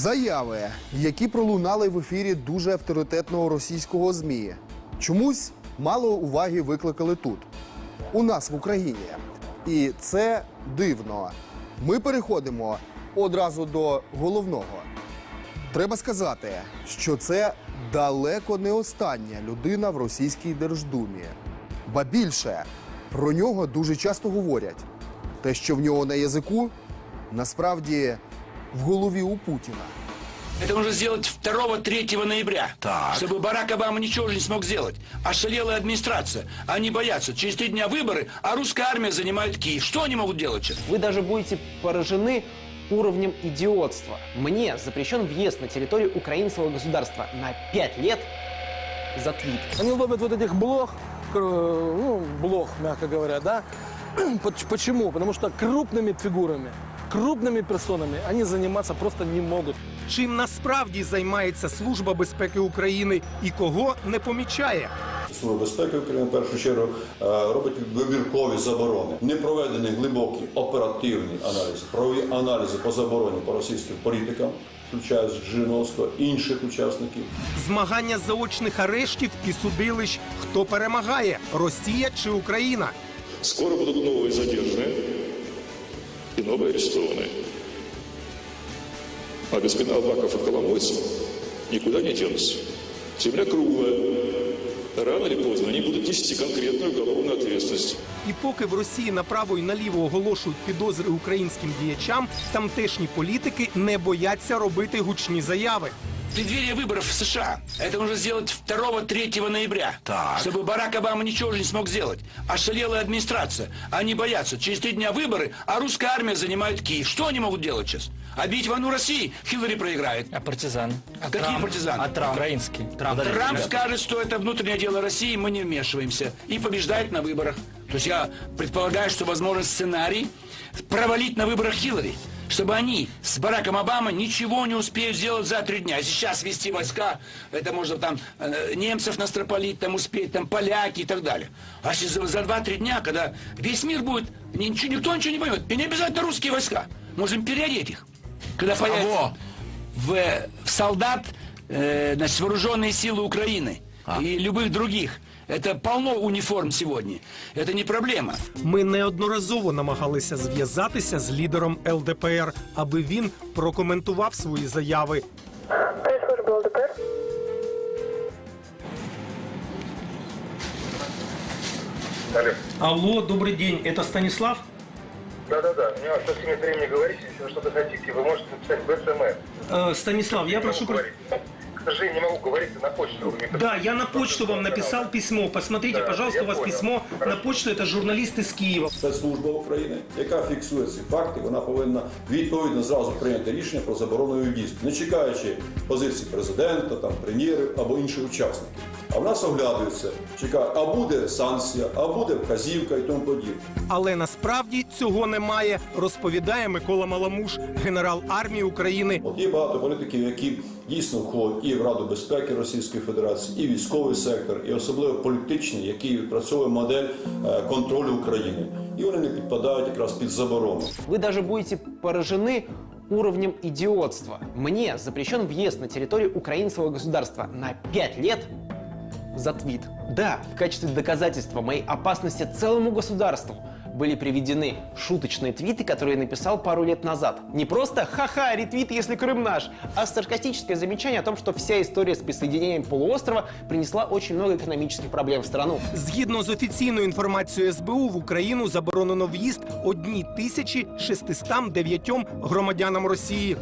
Заяви, які пролунали в ефірі дуже авторитетного російського ЗМІ, чомусь мало уваги викликали тут, у нас в Україні. І це дивно. Ми переходимо одразу до головного. Треба сказати, що це далеко не остання людина в російській Держдумі. Ба більше про нього дуже часто говорять. Те, що в нього на язику, насправді в голові у Путіна. Это нужно сделать 2-3 ноября. Так. Чтобы Барак Обама ничего уже не смог сделать. Ошалелая администрация. Они боятся. Через три дня выборы, а русская армия занимает Киев. Что они могут делать сейчас? Вы даже будете поражены уровнем идиотства. Мне запрещен въезд на территорию украинского государства на 5 лет за твит. Они ловят вот этих блох, ну, блох, мягко говоря, да? Поч- Почему? Потому что крупными фигурами, крупными персонами они заниматься просто не могут. Чим насправді займається Служба безпеки України і кого не помічає? Служба безпеки України в першу чергу е, робить вибіркові заборони. Не проведені глибокі оперативні аналізи, правові аналізи по забороні по російським політикам, включаючи Жириновського, інших учасників. Змагання заочних арештів і судилищ. Хто перемагає Росія чи Україна? Скоро будут новые задержанные и новые арестованные. А без Баков и Коломойцев никуда не денутся. Земля круглая. Рано или поздно они будут нести конкретную уголовную ответственность. І поки в Росії направо і наліво оголошують підозри українським діячам, тамтешні політики не бояться робити гучні заяви. Преддверие выборов в США. Это нужно сделать 2-3 ноября. Так. Чтобы Барак Обама ничего уже не смог сделать. Ошалелая администрация. Они боятся. Через три дня выборы, а русская армия занимает Киев. Что они могут делать сейчас? Обить войну России? Хиллари проиграет. А партизаны? А Какие партизаны? А Трамп? Украинский. Трамп. Трамп скажет, что это внутреннее дело России, мы не вмешиваемся. И побеждает на выборах. То есть я предполагаю, что возможен сценарий провалить на выборах Хиллари. Чтобы они с Бараком Обамой ничего не успеют сделать за три дня. Если сейчас вести войска, это можно там э, немцев настропалить, там успеть, там поляки и так далее. А за, за два-три дня, когда весь мир будет, ничего, никто ничего не поймет, и не обязательно русские войска, можем переодеть их. Когда появится Кого? в, в солдат э, значит, вооруженные силы Украины и любых других. Это полно униформ сегодня. Это не проблема. Ми неодноразово намагалися зв'язатися з лідером ЛДПР, аби він прокоментував свої заяви. Пресс-служба ЛДПР. Алло, добрий день, это Станислав? Да-да-да, у меня совсем нет времени говорить. Если вы что-то хотите, вы можете написать в СМС. Э, Станислав, я Не прошу... могу говорить. К сожалению, не могу говорить на почту. Да, я на почту вам написал письмо. Посмотрите, Да, пожалуйста, у вас понял. письмо на Хорошо. почту. Это журналист из Киева. служба України, яка фіксує ці факти, вона повинна відповідно зразу прийняти рішення про заборону в'їзду, не чекаючи позиції президента, там прем'єрів або інших учасників А в нас оглядується, чекає, а буде санкція, а буде вказівка і тому подібне. Але насправді цього немає, розповідає Микола Маламуш, генерал армії України. От є багато політиків, які дійсно входять і в Раду безпеки Російської Федерації, і військовий сектор, і особливо політичний, який відпрацьовує модель е, контролю України. І вони не підпадають якраз під заборону. Вы даже будете поражены уровнем идиотства. Мне запрещен въезд на территорию украинского государства на 5 лет за твит. Да, в качестве доказательства моей опасности целому государству были приведены шуточные твиты, которые я написал пару лет назад. Не просто «ха-ха, ретвит, если Крым наш», а саркастическое замечание о том, что вся история с присоединением полуострова принесла очень много экономических проблем в страну. Згідно з офіційною інформацією СБУ, в Україну заборонено в'їзд 1609 громадянам Росії.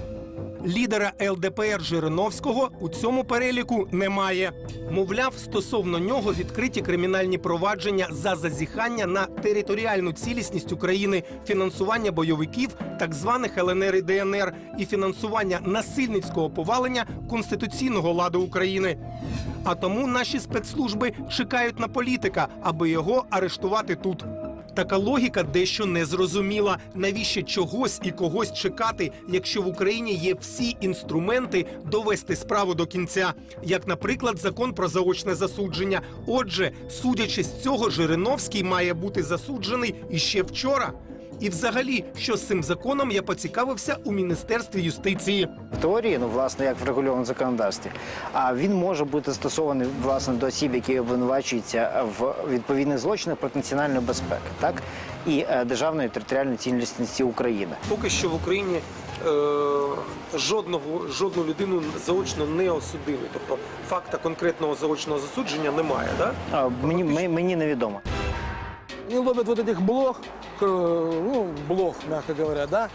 Лідера ЛДПР Жириновського у цьому переліку немає. Мовляв, стосовно нього відкриті кримінальні провадження за зазіхання на територіальну цілісність України, фінансування бойовиків, так званих ЛНР і ДНР, і фінансування насильницького повалення конституційного ладу України. А тому наші спецслужби чекають на політика, аби його арештувати тут. Така логіка дещо незрозуміла. Навіщо чогось і когось чекати, якщо в Україні є всі інструменти довести справу до кінця, як, наприклад, закон про заочне засудження. Отже, судячи з цього, Жириновський має бути засуджений іще вчора. І, взагалі, що з цим законом я поцікавився у міністерстві юстиції. В теорії, ну власне, як в законодавстві, а він може бути застосований власне до осіб, які обвинувачуються в відповідних злочинах проти національної безпеки, так і е, державної територіальної цілісності України. Поки що в Україні е, жодного жодну людину заочно не осудили. Тобто факта конкретного заочного засудження немає. Да? А, мені, мені, мені невідомо Они ловят вот этих блох, кр- ну, блох, мягко говоря, да.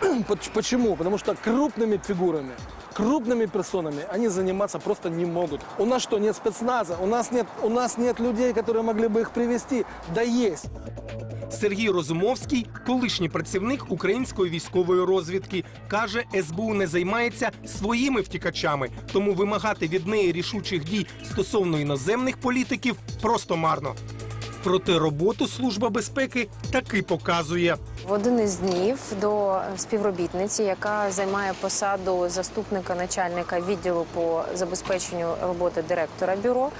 Поч- Почему? Потому что крупными фигурами, крупными персонами они заниматься просто не могут. У нас что, нет спецназа? У нас нет, у нас нет людей, которые могли бы их привести? Да есть. Сергій Розумовський, колишній працівник української військової розвідки, каже, СБУ не займається своїми втікачами, тому вимагати від неї рішучих дій стосовно іноземних політиків просто марно. Проте роботу служба безпеки таки показує. В один із днів до співробітниці, яка займає посаду заступника начальника відділу по забезпеченню роботи директора бюро,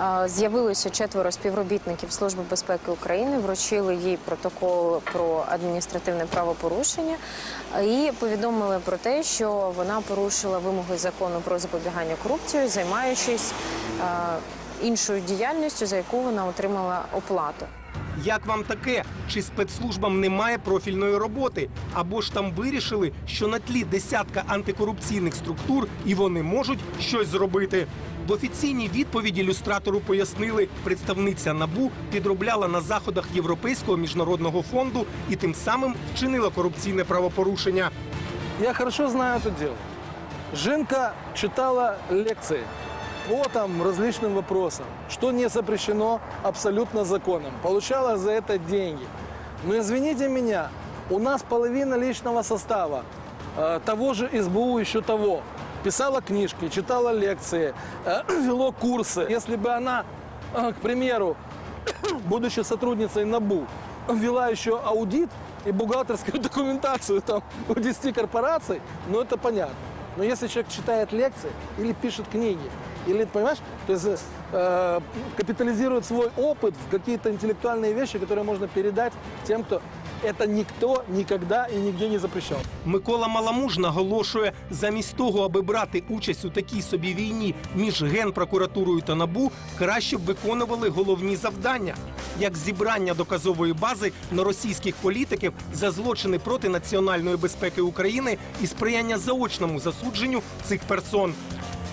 е, з'явилося четверо співробітників Служби безпеки України, вручили їй протокол про адміністративне правопорушення і повідомили про те, що вона порушила вимоги закону про запобігання корупції, займаючись е, іншою діяльністю, за яку вона отримала оплату. Як вам таке? Чи спецслужбам немає профільної роботи? Або ж там вирішили, що на тлі десятка антикорупційних структур і вони можуть щось зробити? В офіційній відповіді люстратору пояснили, представниця набу підробляла на заходах Європейського міжнародного фонду і тим самим вчинила корупційне правопорушення. Я хорошо знаю это дело. Женка читала лекции по там различным вопросам, что не запрещено абсолютно законом. Получала за это деньги. Но извините меня, у нас половина личного состава э, того же СБУ еще того. Писала книжки, читала лекции, э, вело курсы. Если бы она, э, к примеру, будучи сотрудницей НАБУ, ввела еще аудит и бухгалтерскую документацию там у 10 корпораций, ну это понятно. Но если человек читает лекции или пишет книги, или, понимаешь, то есть э, капитализирует свой опыт в какие-то интеллектуальные вещи, которые можно передать тем, кто это никто никогда и нигде не запрещал. Микола Маламуж наголошує, замість того, аби брати участь у такій собі війні між генпрокуратурою та набу, краще б виконували головні завдання, як зібрання доказової бази на російських політиків за злочини проти національної безпеки України і сприяння заочному засудженню цих персон.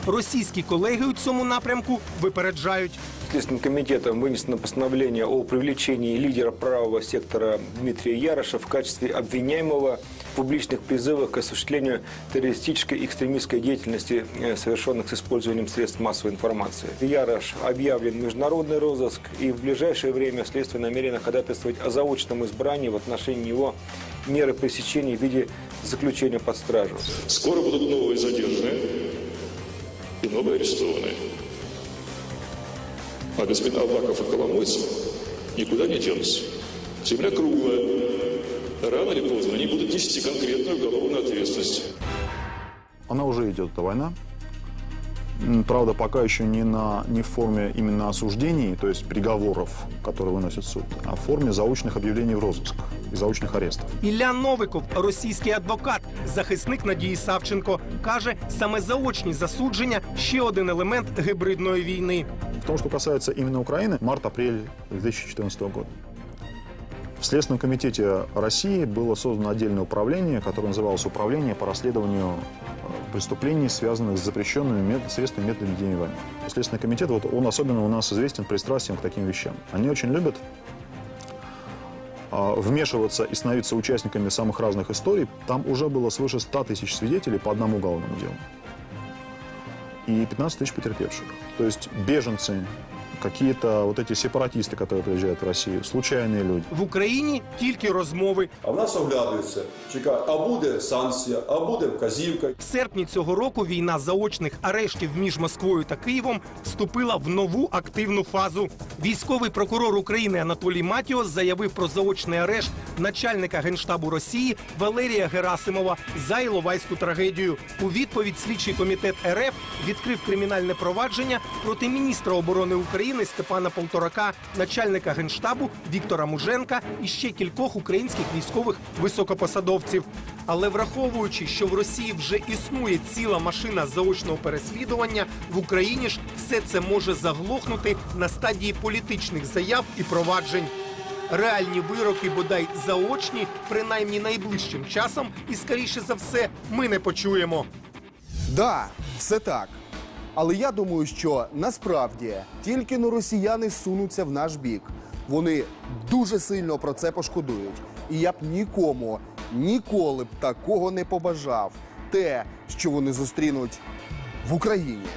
Російські колеги у цьому напрямку випереджають. Следственным комитетом вынесено постановление о привлечении лидера правого сектора Дмитрия Яроша в качестве обвиняемого в публичных призывах к осуществлению террористической и экстремистской деятельности, э, совершенных с использованием средств массовой информации. Ярош объявлен международный розыск, и в ближайшее время следствие намерено ходатайствовать о заочном избрании в отношении него меры пресечения в виде заключения под стражу. Скоро будут новые задержанные и новые арестованные. А господин Аваков и Коломойцев никуда не денутся. Земля круглая. Рано или поздно они будут нести конкретную уголовную ответственность. Она уже идет, эта война. М, Правда, пока еще не, на, не в форме именно осуждений, то есть приговоров, которые выносит суд, а в форме заочных объявлений в розыск и заочных арестов. Ілля Новиков, російський адвокат, захисник Надії Савченко, каже, саме заочні засудження ще один елемент гибридної війни. В том, что касается именно Украины, март-апрель 2014 года. В Следственном комитете России было создано отдельное управление, которое называлось «Управление по расследованию э, преступлений, связанных с запрещенными мет- средствами методами войны». Следственный комитет, вот он особенно у нас известен пристрастием к таким вещам. Они очень любят а, вмешиваться и становиться участниками самых разных историй. Там уже было свыше 100 тысяч свидетелей по одному уголовному делу. И 15 тысяч потерпевших. То есть беженцы, какие-то вот эти сепаратисты, которые приезжают в Россию, случайные люди. В Україні тільки розмови. А в нас оглядаються, чекають, а буде санкція, а буде вказівка. В серпні цього року війна заочних арештів між Москвою та Києвом вступила в нову активну фазу. Військовий прокурор України Анатолій Матіос заявив про заочний арешт начальника генштабу Росії Валерія Герасимова за Іловайську трагедію. У відповідь слідчий комітет РФ відкрив кримінальне провадження проти міністра оборони України України Степана Полторака, начальника генштабу Віктора Муженка і ще кількох українських військових високопосадовців. Але враховуючи, що в Росії вже існує ціла машина заочного переслідування, в Україні ж все це може заглохнути на стадії політичних заяв і проваджень. Реальні вироки, бодай заочні, принаймні найближчим часом, і скоріше за все, ми не почуємо. Да, все так. Але я думаю, що насправді тільки но росіяни сунуться в наш бік. Вони дуже сильно про це пошкодують. І я б нікому ніколи б такого не побажав. Те, що вони зустрінуть в Україні.